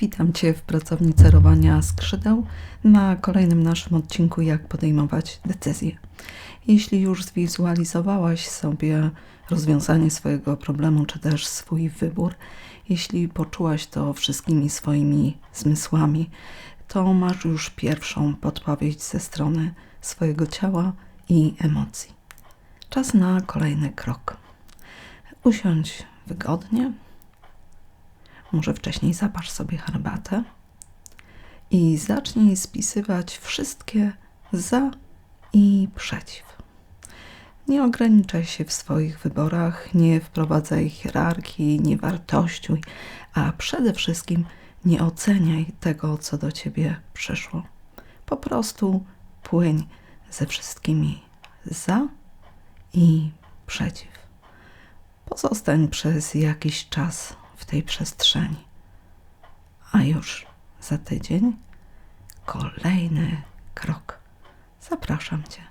Witam Cię w pracowni cerowania skrzydeł na kolejnym naszym odcinku Jak podejmować decyzje. Jeśli już zwizualizowałaś sobie rozwiązanie swojego problemu, czy też swój wybór, jeśli poczułaś to wszystkimi swoimi zmysłami, to masz już pierwszą podpowiedź ze strony swojego ciała i emocji. Czas na kolejny krok. Usiądź wygodnie. Może wcześniej zaparz sobie herbatę i zacznij spisywać wszystkie za i przeciw. Nie ograniczaj się w swoich wyborach, nie wprowadzaj hierarchii, nie wartościuj, a przede wszystkim nie oceniaj tego, co do ciebie przyszło. Po prostu płyń ze wszystkimi za i przeciw. Pozostań przez jakiś czas w tej przestrzeni. A już za tydzień kolejny krok. Zapraszam Cię.